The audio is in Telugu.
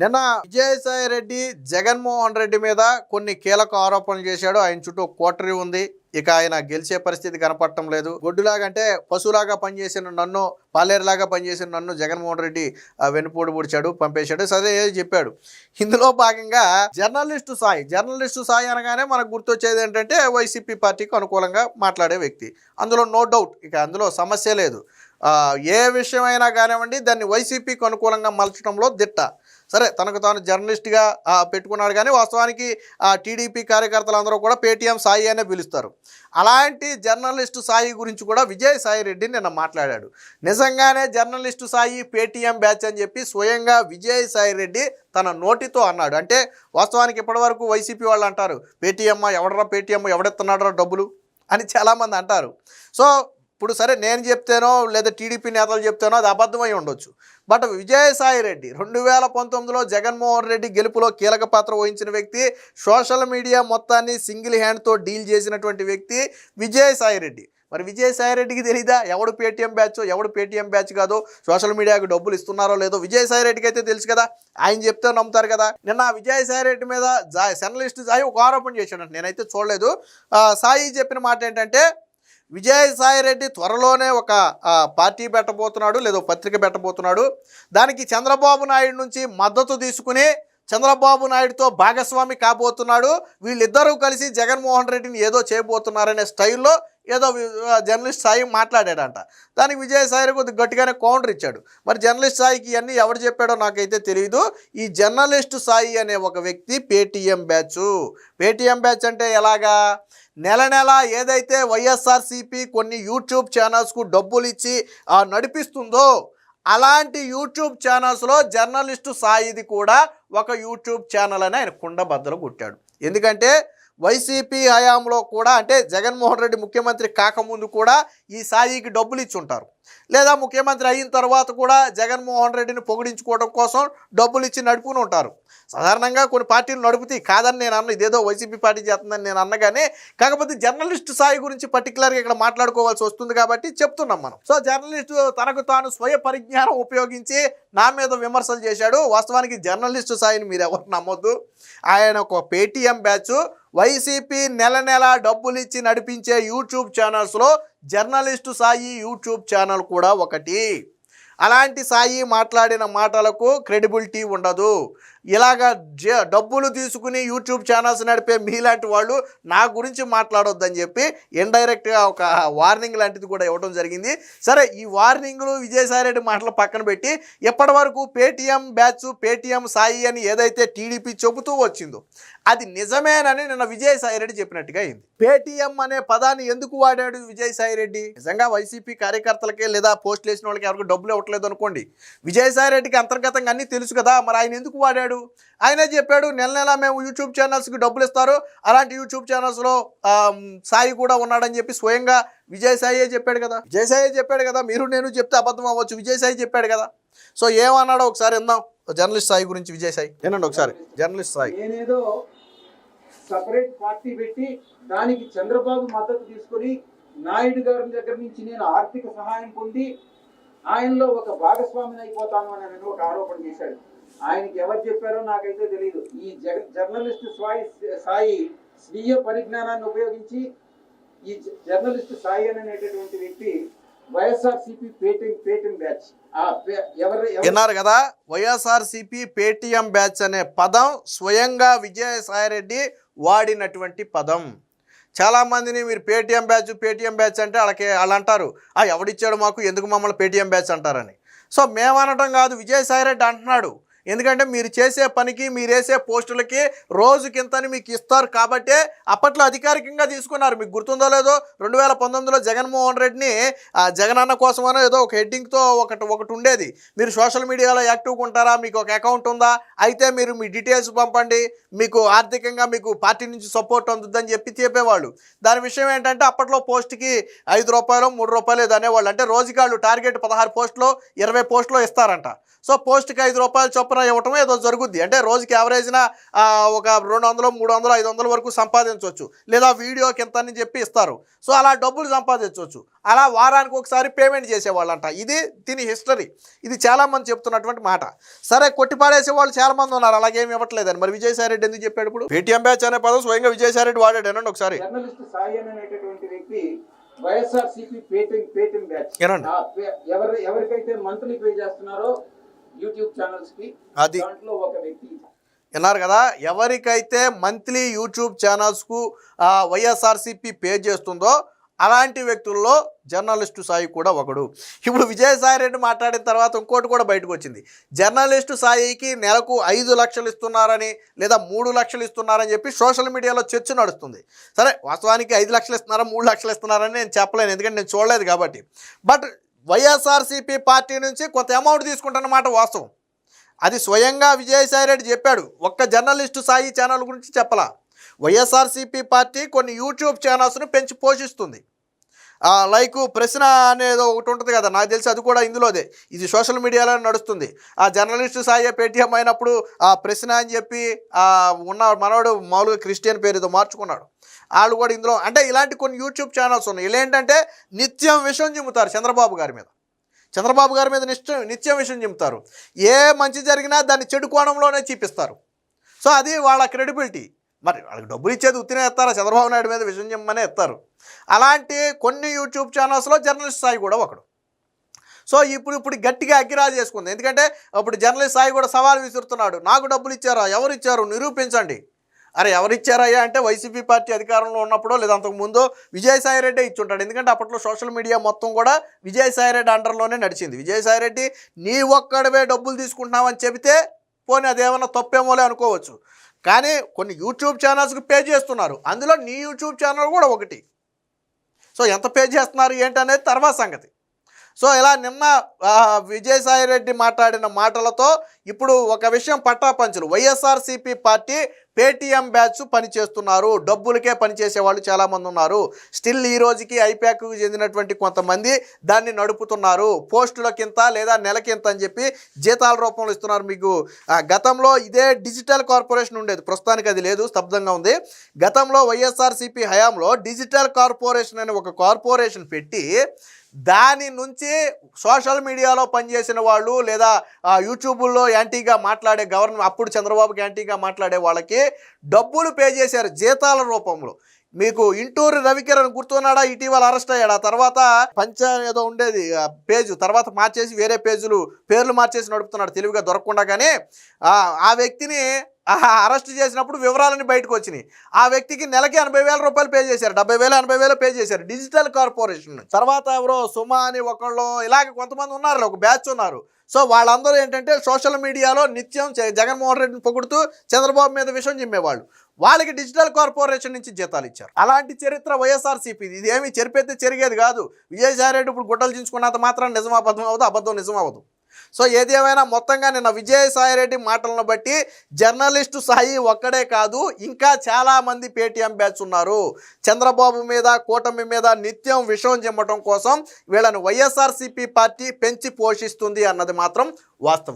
నిన్న విజయసాయి రెడ్డి జగన్మోహన్ రెడ్డి మీద కొన్ని కీలక ఆరోపణలు చేశాడు. ఆయన చుట్టూ కోటరీ ఉంది. ఇక ఆయన గెలిచే పరిస్థితి కనపడటం లేదు. గొడ్డులాగా అంటే పశువులాగా పనిచేసిన నన్ను పాలేరులాగా పనిచేసిన నన్ను జగన్మోహన్ రెడ్డి ఆ, వెన్నుపోటు పొడిచాడు పంపేశాడు. సరే చెప్పాడు. ఇందులో భాగంగా జర్నలిస్టు సాయి జర్నలిస్టు సాయి అనగానే మనకు గుర్తొచ్చేది ఏంటంటే వైసీపీ పార్టీకి అనుకూలంగా మాట్లాడే వ్యక్తి. అందులో నో డౌట్ ఇక అందులో సమస్య లేదు. ఏ విషయమైనా కానివ్వండి దాన్ని వైసీపీకి అనుకూలంగా మలచడంలో దిట్ట. సరే తనకు తాను జర్నలిస్ట్గా పెట్టుకున్నాడు కానీ వాస్తవానికి టీడీపీ కార్యకర్తలందరూ కూడా పేటీఎం సాయి అనే పిలుస్తారు. అలాంటి జర్నలిస్టు సాయి గురించి కూడా విజయ్ సాయి రెడ్డి నిన్న మాట్లాడాడు. నిజంగానే జర్నలిస్టు సాయి పేటీఎం బ్యాచ్ అని చెప్పి స్వయంగా విజయ్ సాయి రెడ్డి తన నోటితో అన్నాడు. అంటే వాస్తవానికి ఇప్పటివరకు వైసీపీ వాళ్ళు అంటారు పేటీఎం ఎవడరా పేటీఎం? ఎవడెత్తున్నాడరా డబ్బులు? అని చాలామంది అంటారు. సో ఇప్పుడు సరే నేను చెప్తేనో లేదా టీడీపీ నేతలు చెప్తేనో అది అబద్ధమై ఉండొచ్చు. బట్ విజయసాయి రెడ్డి రెండు వేల పంతొమ్మిదిలో జగన్మోహన్ రెడ్డి గెలుపులో కీలక పాత్ర వహించిన వ్యక్తి సోషల్ మీడియా మొత్తాన్ని సింగిల్ హ్యాండ్తో డీల్ చేసినటువంటి వ్యక్తి విజయసాయి రెడ్డి. మరి విజయసాయి రెడ్డికి తెలీదా? ఎవడు పేటీఎం బ్యాచ్? ఎవడు పేటీఎం బ్యాచ్ కాదో? సోషల్ మీడియాకు డబ్బులు ఇస్తున్నారో లేదో విజయసాయి రెడ్డికి అయితే తెలుసు కదా? ఆయన చెప్తే నమ్ముతారు కదా? నిన్న విజయసాయి రెడ్డి మీద జా జర్నలిస్ట్ సాయి ఒక ఆరోపణ చేశాడంట. నేనైతే చూడలేదు. సాయి చెప్పిన మాట ఏంటంటే విజయసాయి రెడ్డి త్వరలోనే ఒక పార్టీ పెట్టబోతున్నాడు లేదా పత్రిక పెట్టబోతున్నాడు. దానికి చంద్రబాబు నాయుడు నుంచి మద్దతు తీసుకుని చంద్రబాబు నాయుడుతో భాగస్వామి కాబోతున్నాడు. వీళ్ళిద్దరూ కలిసి జగన్మోహన్ రెడ్డిని ఏదో చేయబోతున్నారనే స్టైల్లో ఏదో జర్నలిస్ట్ సాయి మాట్లాడాడంట. దానికి విజయసాయి రెడ్డి కొద్దిగా గట్టిగానే కౌంటర్ ఇచ్చాడు. మరి జర్నలిస్ట్ సాయికి ఇవన్నీ ఎవరు చెప్పాడో నాకైతే తెలియదు ఈ జర్నలిస్ట్ సాయి అనే ఒక వ్యక్తి పేటీఎం బ్యాచ్. పేటీఎం బ్యాచ్ అంటే ఎలాగా? నెల నెల ఏదైతే వైఎస్ఆర్సీపీ కొన్ని యూట్యూబ్ ఛానల్స్కు డబ్బులు ఇచ్చి నడిపిస్తుందో అలాంటి యూట్యూబ్ ఛానల్స్లో జర్నలిస్టు సాయిది కూడా ఒక యూట్యూబ్ ఛానల్ అని ఆయన కుండ బద్దలు కొట్టాడు. ఎందుకంటే వైసీపీ హయాంలో కూడా అంటే జగన్మోహన్ రెడ్డి ముఖ్యమంత్రి కాకముందు కూడా ఈ సాయికి డబ్బులు ఇచ్చి ఉంటారు లేదా ముఖ్యమంత్రి అయిన తర్వాత కూడా జగన్మోహన్ రెడ్డిని పొగిడించుకోవడం కోసం డబ్బులు ఇచ్చి నడుపుకుని ఉంటారు. సాధారణంగా కొన్ని పార్టీలు నడుపుతాయి. కాదని నేను అన్న ఇదేదో వైసీపీ పార్టీ చేస్తుందని నేను అన్నగానే కాకపోతే జర్నలిస్ట్ స్థాయి గురించి పర్టికులర్గా ఇక్కడ మాట్లాడుకోవాల్సి వస్తుంది కాబట్టి చెప్తున్నాం మనం. సో జర్నలిస్టు తనకు తాను స్వయ పరిజ్ఞానం ఉపయోగించి నా మీద విమర్శలు చేశాడు. వాస్తవానికి జర్నలిస్టు సాయిని మీరు ఎవరు నమ్మొద్దు. ఆయన ఒక పేటీఎం బ్యాచ్. వైసీపీ నెల నెల డబ్బులు ఇచ్చి నడిపించే యూట్యూబ్ ఛానల్స్లో జర్నలిస్టు సాయి యూట్యూబ్ ఛానల్ కూడా ఒకటి. అలాంటి సాయి మాట్లాడిన మాటలకు క్రెడిబిలిటీ ఉండదు. ఇలాగ జ డబ్బులు తీసుకుని యూట్యూబ్ ఛానల్స్ నడిపే మీలాంటి వాళ్ళు నా గురించి మాట్లాడొద్దని చెప్పి ఇండైరెక్ట్గా ఒక వార్నింగ్ లాంటిది కూడా ఇవ్వడం జరిగింది. సరే ఈ వార్నింగ్లు విజయసాయిరెడ్డి మాటలు పక్కన పెట్టి ఎప్పటి వరకు పేటీఎం బ్యాచ్ పేటీఎం సాయి అని ఏదైతే టీడీపీ చెబుతూ వచ్చిందో అది నిజమేనని నిన్న విజయసాయిరెడ్డి చెప్పినట్టుగా అయింది. పేటీఎం అనే పదాన్ని ఎందుకు వాడాడు విజయసాయిరెడ్డి నిజంగా వైసీపీ కార్యకర్తలకే లేదా పోస్టులు వేసిన వాళ్ళకి ఎవరికి డబ్బులు ఇవ్వట్లేదు అనుకోండి. విజయసాయిరెడ్డికి అంతర్గతంగా అన్నీ తెలుసు కదా మరి ఆయన ఎందుకు వాడాడు? ఆయనే చెప్పాడు నెల నెల మేము యూట్యూబ్ ఛానల్స్కి డబ్బులు ఇస్తారు అలాంటి యూట్యూబ్ ఛానల్స్లో సాయి కూడా ఉన్నాడని చెప్పి స్వయంగా విజయసాయి చెప్పాడు కదా. విజయసాయే చెప్పాడు కదా మీరు నేను చెప్తే అబద్ధం అవ్వచ్చు విజయసాయి చెప్పాడు కదా. సో ఏమన్నాడో ఒకసారి విందాం. జర్నలిస్ట్ సాయి గురించి విజయసాయి. వినండి ఒకసారి జర్నలిస్ట్ సాయి. నేనేదో సపరేట్ పార్టీ పెట్టి దానికి చంద్రబాబు మద్దతు తీసుకొని నాయుడు గారి దగ్గర నుంచి నేను ఆర్థిక సహాయం పొంది ఆయనలో ఒక భాగస్వామిని అయిపోతాను అని ఆయన ఒక ఆరోపణ చేశాడు. ఆయనకి ఎవరు చెప్పారో నాకైతే తెలియదు ఈ జర్నలిస్ట్ సాయి సాయి స్వీయ పరిజ్ఞానాన్ని ఉపయోగించి ఈ జ- జర్నలిస్ట్ సాయి అనేటటువంటి వ్యక్తి వైఎస్ఆర్సీపీ పేటింగ్ పేటింగ్ బ్యాచ్. ఎవరు? విన్నారు కదా వైఎస్ఆర్సీపీ పేటిఎం బ్యాచ్ అనే పదం స్వయంగా విజయసాయిరెడ్డి వాడినటువంటి పదం. చాలామందిని మీరు పేటిఎం బ్యాచ్ పేటిఎం బ్యాచ్ అంటే వాళ్ళకి వాళ్ళు అంటారు ఆ ఎవడిచ్చాడు మాకు? ఎందుకు మమ్మల్ని పేటిఎం బ్యాచ్ అంటారని. సో మేమనటం కాదు విజయసాయిరెడ్డి అంటున్నాడు ఎందుకంటే మీరు చేసే పనికి మీరు వేసే పోస్టులకి రోజుకింతని మీకు ఇస్తారు కాబట్టే అప్పట్లో అధికారికంగా తీసుకున్నారు. మీకు గుర్తుందో లేదో రెండు వేల పంతొమ్మిదిలో జగన్మోహన్ రెడ్డిని ఆ జగనన్న కోసమనో ఏదో ఒక హెడ్డింగ్తో ఒకటి ఒకటి ఉండేది. మీరు సోషల్ మీడియాలో యాక్టివ్గా ఉంటారా? మీకు ఒక అకౌంట్ ఉందా? అయితే మీరు మీ డీటెయిల్స్ పంపండి. మీకు ఆర్థికంగా మీకు పార్టీ నుంచి సపోర్ట్ అందుద్దని చెప్పి చెప్పేవాళ్ళు. దాని విషయం ఏంటంటే అప్పట్లో పోస్ట్కి ఐదు రూపాయలు మూడు రూపాయలు ఏదో అనేవాళ్ళు. అంటే రోజుకి వాళ్ళు టార్గెట్ పదహారు పోస్టులో ఇరవై పోస్టులో ఇస్తారంట. సో పోస్ట్కి ఐదు రూపాయలు చొప్పున చొప్పున ఇవ్వటం ఏదో జరుగుద్ది. అంటే రోజుకి యావరేజ్న ఒక రెండు వందలు మూడు వందలు ఐదు వందల వరకు సంపాదించవచ్చు. లేదా వీడియోకి ఎంత అని చెప్పి ఇస్తారు. సో అలా డబ్బులు సంపాదించవచ్చు. అలా వారానికి ఒకసారి పేమెంట్ చేసేవాళ్ళంట. ఇది దీని హిస్టరీ ఇది చాలామంది చెప్తున్నటువంటి మాట. సరే కొట్టిపాడేసే వాళ్ళు చాలామంది ఉన్నారు. అలాగేమి ఇవ్వట్లేదని. మరి విజయసాయి రెడ్డి ఎందుకు చెప్పాడు ఇప్పుడు? పేటీఎం బ్యాచ్ అనే పదం స్వయంగా విజయసాయి రెడ్డి వాడాడు. అనండి ఒకసారి. జర్నలిస్ట్ సాయి అని అనేటటువంటి వ్యక్తి వైఎస్ఆర్ సిపి పేటింగ్ పేటింగ్ బ్యాచ్ ఎవరికైతే మంత్లీ పే చేస్తున్నారో యూట్యూబ్ ఛానల్స్కి అది. దాంట్లో ఒక వ్యక్తి విన్నారు కదా? ఎవరికైతే మంత్లీ యూట్యూబ్ ఛానల్స్కు వైఎస్ఆర్సీపీ పే చేస్తుందో అలాంటి వ్యక్తుల్లో జర్నలిస్టు సాయి కూడా ఒకడు. ఇప్పుడు విజయసాయి రెడ్డి మాట్లాడిన తర్వాత ఇంకోటి కూడా బయటకు వచ్చింది. జర్నలిస్టు సాయికి నెలకు ఐదు లక్షలు ఇస్తున్నారని లేదా మూడు లక్షలు ఇస్తున్నారని చెప్పి సోషల్ మీడియాలో చర్చ నడుస్తుంది. సరే వాస్తవానికి ఐదు లక్షలు ఇస్తున్నారా మూడు లక్షలు ఇస్తున్నారని నేను చెప్పలేను. ఎందుకంటే నేను చూడలేదు కాబట్టి. బట్ వైఎస్ఆర్సీపీ పార్టీ నుంచి కొంత అమౌంట్ తీసుకుంటానమాట వాస్తవం. అది స్వయంగా విజయసాయి రెడ్డి చెప్పాడు. ఒక్క జర్నలిస్టు సాయి ఛానల్ గురించి చెప్పలా. వైఎస్ఆర్సీపీ పార్టీ కొన్ని యూట్యూబ్ ఛానల్స్ను పెంచి పోషిస్తుంది. లైక్ ప్రశ్న అనేది ఒకటి ఉంటుంది కదా నాకు తెలిసి అది కూడా ఇందులోదే ఇది సోషల్ మీడియాలో నడుస్తుంది. ఆ జర్నలిస్టు సాయి పేటీఎం అయినప్పుడు ఆ ప్రశ్న అని చెప్పి ఉన్న మనవాడు మామూలుగా క్రిస్టియన్ పేరు ఏదో మార్చుకున్నాడు. వాళ్ళు కూడా ఇందులో అంటే ఇలాంటి కొన్ని యూట్యూబ్ ఛానల్స్ ఉన్నాయి. ఇలా ఏంటంటే నిత్యం విషయం చెబుతారు చంద్రబాబు గారి మీద. చంద్రబాబు గారి మీద నిశ్చ నిత్యం విషయం చెబుతారు ఏ మంచి జరిగినా దాన్ని చెడు కోణంలోనే చూపిస్తారు. సో అది వాళ్ళ క్రెడిబిలిటీ. మరి వాళ్ళకి డబ్బులు ఇచ్చేది ఉత్తినే ఎత్తారా? చంద్రబాబు నాయుడు మీద విషయం చెమ్మనే ఎత్తారు. అలాంటి కొన్ని యూట్యూబ్ ఛానల్స్లో జర్నలిస్ట్ స్థాయి కూడా ఒకడు. సో ఇప్పుడు ఇప్పుడు గట్టిగా అగ్గిరాజు చేసుకుంది. ఎందుకంటే అప్పుడు జర్నలిస్ట్ స్థాయి కూడా సవాల్ విసురుతున్నాడు. నాకు డబ్బులు ఇచ్చారా? ఎవరు ఇచ్చారు? నిరూపించండి. అరే ఎవరు ఇచ్చారయ్యా అంటే వైసీపీ పార్టీ అధికారంలో ఉన్నప్పుడో లేదా అంతకుముందు విజయసాయిరెడ్డి ఇచ్చుంటాడు. ఎందుకంటే అప్పట్లో సోషల్ మీడియా మొత్తం కూడా విజయసాయిరెడ్డి అండర్లోనే నడిచింది. విజయసాయిరెడ్డి నీ ఒక్కడవే డబ్బులు తీసుకుంటున్నావని చెబితే పోనీ అదేమన్నా తప్పేమోలే అనుకోవచ్చు. కానీ కొన్ని యూట్యూబ్ ఛానల్స్కి పే చేస్తున్నారు. అందులో నీ యూట్యూబ్ ఛానల్ కూడా ఒకటి. సో ఎంత పే చేస్తున్నారు ఏంటనేది తర్వాత సంగతి. సో ఇలా నిన్న విజయసాయి రెడ్డి మాట్లాడిన మాటలతో ఇప్పుడు ఒక విషయం పట్టాపంచులు. వైఎస్ఆర్సీపీ పార్టీ పేటీఎం బ్యాచ్ పనిచేస్తున్నారు. డబ్బులకే పనిచేసే వాళ్ళు చాలామంది ఉన్నారు. స్టిల్ ఈ రోజుకి ఐప్యాక్కు చెందినటువంటి కొంతమంది దాన్ని నడుపుతున్నారు. పోస్టులకింత లేదా నెలకింత అని చెప్పి జీతాల రూపంలో ఇస్తున్నారు మీకు. గతంలో ఇదే డిజిటల్ కార్పొరేషన్ ఉండేది. ప్రస్తుతానికి అది లేదు స్తబ్దంగా ఉంది. గతంలో వైఎస్ఆర్సీపీ హయాంలో డిజిటల్ కార్పొరేషన్ అనే ఒక కార్పొరేషన్ పెట్టి దాని నుంచి సోషల్ మీడియాలో పనిచేసిన వాళ్ళు లేదా యూట్యూబ్లో యాంటీగా మాట్లాడే గవర్నమెంట్ అప్పుడు చంద్రబాబుకి యాంటీగా మాట్లాడే వాళ్ళకి డబ్బులు పే చేశారు జీతాల రూపంలో. మీకు ఇంటూరు రవికిరణ్ గుర్తున్నాడా? ఇటీవల అరెస్ట్ అయ్యాడు? ఆ తర్వాత పంచ ఏదో ఉండేది ఆ పేజ్. తర్వాత మార్చేసి వేరే పేజీలు పేర్లు మార్చేసి నడుపుతున్నాడు. తెలివిగా దొరకకుండా కానీ ఆ వ్యక్తిని అరెస్ట్ చేసినప్పుడు వివరాలని బయటకు వచ్చినాయి. ఆ వ్యక్తికి నెలకి ఎనభై వేల రూపాయలు పే చేశారు. డెబ్బై వేలు ఎనభై వేలు పే చేశారు. డిజిటల్ కార్పొరేషన్ తర్వాత ఎవరో సుమ అని ఒకళ్ళు ఇలాగ కొంతమంది ఉన్నారు ఒక బ్యాచ్ ఉన్నారు. సో వాళ్ళందరూ ఏంటంటే సోషల్ మీడియాలో నిత్యం జగన్మోహన్ రెడ్డిని పొగుడుతూ చంద్రబాబు మీద విషయం చిమ్మేవాళ్ళు వాళ్ళకి డిజిటల్ కార్పొరేషన్ నుంచి జీతాలు ఇచ్చారు. అలాంటి చరిత్ర వైఎస్ఆర్సీపీ ఇది. ఏమి చెరిపైతే చెరిగేది కాదు. విజయసాయి రెడ్డి ఇప్పుడు గుడ్డలు చించుకున్నంత మాత్రం నిజం అబద్ధం అవ్వదు అబద్ధం నిజం అవ్వదు. సో ఏది ఏమైనా మొత్తంగా నిన్న విజయసాయి రెడ్డి మాటలను బట్టి జర్నలిస్టు సాయి ఒక్కడే కాదు ఇంకా చాలామంది పేటీఎం బ్యాచ్ ఉన్నారు. చంద్రబాబు మీద కూటమి మీద నిత్యం విషం చిమ్మటం కోసం వీళ్ళని వైఎస్ఆర్సీపీ పార్టీ పెంచి పోషిస్తుంది అన్నది మాత్రం వాస్తవం.